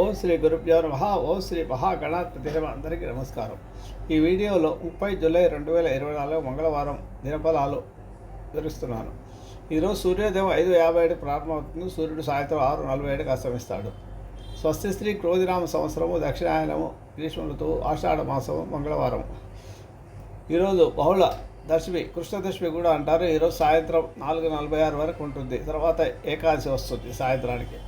ఓం శ్రీ గురుభ్యో నమ ఓం శ్రీ మహాగణాధిపతి నమ అందరికీ నమస్కారం. ఈ వీడియోలో ముప్పై జూలై రెండు వేల ఇరవై నాలుగు మంగళవారం దినఫలాలు వివరిస్తున్నాను. ఈరోజు సూర్యోదయం ఐదు యాభై ఏడు ప్రారంభమవుతుంది. సూర్యుడు సాయంత్రం ఆరు నలభై ఏడుకి అస్తమిస్తాడు. స్వస్తి శ్రీ క్రోధినామ సంవత్సరము దక్షిణాయనము గ్రీష్మ ఋతువు ఆషాఢ మాసము మంగళవారం. ఈరోజు బహుళ దశమి కృష్ణదశమి కూడా అంటారు. ఈరోజు సాయంత్రం నాలుగు నలభై ఆరు వరకు ఉంటుంది. తర్వాత ఏకాదశి వస్తుంది సాయంత్రానికి.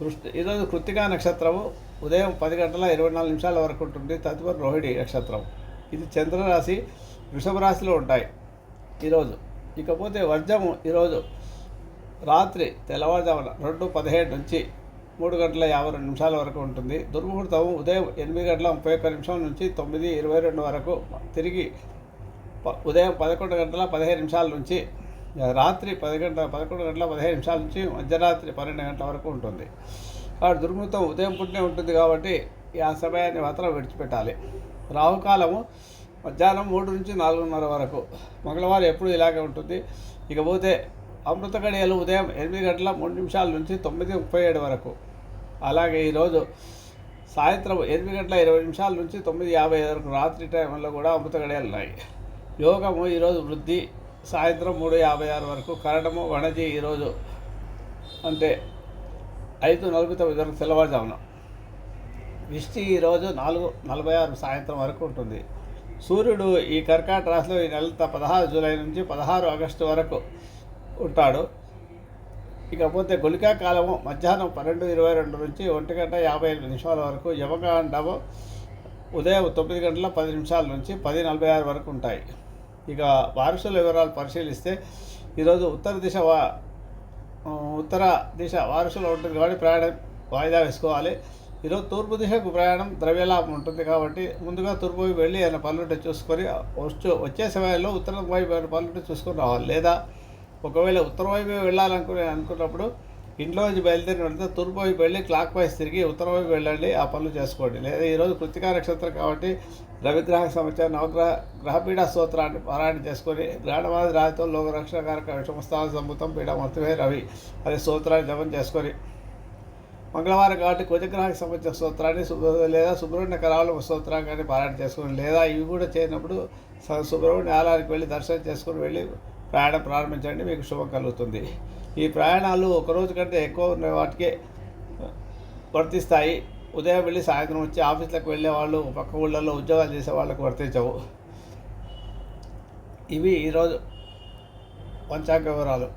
కృష్ణ ఈరోజు కృత్తికా నక్షత్రము ఉదయం పది గంటల ఇరవై నాలుగు నిమిషాల వరకు ఉంటుంది తదుపరి రోహిణి నక్షత్రం. ఇది చంద్రరాశి వృషభ రాశిలో ఉంటాయి ఈరోజు. ఇకపోతే వర్జము ఈరోజు రాత్రి తెల్లవారుజామున రెండు పదిహేడు నుంచి మూడు గంటల యాభై రెండు నిమిషాల వరకు ఉంటుంది. దుర్ముహూర్తం ఉదయం ఎనిమిది గంటల ముప్పై ఒక్క నిమిషం నుంచి తొమ్మిది ఇరవై రెండు వరకు తిరిగి ప- ఉదయం పదకొండు గంటల పదిహేను నిమిషాల నుంచి రాత్రి పది గంటల పదకొండు గంటల పదిహేను నిమిషాల నుంచి మధ్యరాత్రి పన్నెండు గంటల వరకు ఉంటుంది. కాబట్టి దుర్ముహూర్తం ఉదయం పుట్టినే ఉంటుంది కాబట్టి ఈ ఆ సమయాన్ని మాత్రం విడిచిపెట్టాలి. రాహుకాలము మధ్యాహ్నం మూడు నుంచి నాలుగున్నర వరకు. మంగళవారం ఎప్పుడు ఇలాగే ఉంటుంది. ఇకపోతే అమృత గడియలు ఉదయం ఎనిమిది గంటల మూడు నిమిషాల నుంచి తొమ్మిది ముప్పై ఏడు వరకు. అలాగే ఈరోజు సాయంత్రం ఎనిమిది గంటల ఇరవై నిమిషాల నుంచి తొమ్మిది యాభై ఐదు వరకు రాత్రి టైంలో కూడా అమృత గడియలు ఉన్నాయి. యోగము ఈరోజు వృద్ధి సాయంత్రం మూడు యాభై ఆరు వరకు కరణము వణజి ఈరోజు అంటే ఐదు నలభై తొమ్మిది వరకు తెల్లవారుజామున. విష్టి ఈరోజు నాలుగు నలభై ఆరు సాయంత్రం వరకు ఉంటుంది. సూర్యుడు ఈ కర్కాట రాశిలో ఈ నెల పదహారు జూలై నుంచి పదహారు ఆగస్టు వరకు ఉంటాడు. ఇకపోతే గులికా కాలము మధ్యాహ్నం పన్నెండు ఇరవై రెండు నుంచి ఒంటి గంట యాభై ఎనిమిది నిమిషాల వరకు యమకాండము ఉదయం తొమ్మిది గంటల పది నిమిషాల నుంచి పది నలభై ఆరు వరకు ఉంటాయి. ఇక వారసుల వివరాలు పరిశీలిస్తే ఈరోజు ఉత్తర దిశ వా ఉత్తర దిశ వారసులో ఉంటుంది కాబట్టి ప్రయాణం వాయిదా వేసుకోవాలి. ఈరోజు తూర్పు దిశకు ప్రయాణం ద్రవ్యలాభం ఉంటుంది కాబట్టి ముందుగా తూర్పు వైపు వెళ్ళి ఆయన పనులుంటే చూసుకొని వచ్చు వచ్చే సమయంలో ఉత్తరం వైపు ఏమైనా పనులుంటే చూసుకొని రావాలి. లేదా ఒకవేళ ఉత్తరం వైపు వెళ్ళాలనుకునే అనుకున్నప్పుడు ఇంట్లో నుంచి బయలుదేరి వెళ్తే తూర్పు వైపు వెళ్ళి క్లాక్ వైస్ తిరిగి ఉత్తరం వైపు వెళ్ళండి ఆ పనులు చేసుకోండి. లేదా ఈరోజు కృతికా నక్షత్రం కాబట్టి రవిగ్రహ సంవత్సరం నవగ్రహ గ్రహపీడ స్తోత్రాన్ని పారాయణ చేసుకొని గ్రహణమాది రాజతో లోకరక్షణకారక విషమస్థాన సంభూతం పీడ మొత్తమే రవి అనే స్తోత్రాన్ని జపం చేసుకొని మంగళవారం కాబట్టి కుజగ్రహానికి సంబంధించిన స్తోత్రాన్ని శుభ్ర లేదా సుబ్రహ్మణ్య కరావళ స్తోత్రాన్ని కానీ పారాయణ చేసుకొని లేదా ఇవి కూడా చేయనప్పుడు సుబ్రహ్మణ్య ఆలయానికి వెళ్ళి దర్శనం చేసుకొని వెళ్ళి ప్రయాణం ప్రారంభించండి మీకు శుభం కలుగుతుంది. ఈ ప్రయాణాలు ఒక రోజు కంటే ఎక్కువ ఉన్న వాటికే వర్తిస్తాయి. ఉదయం వెళ్ళి సాయంత్రం వచ్చి ఆఫీసులకు వెళ్ళే వాళ్ళు పక్క ఊళ్ళల్లో ఉద్యోగాలు చేసే వాళ్ళకు వర్తించవు. ఇవి ఈరోజు పంచాంగ వివరాలు.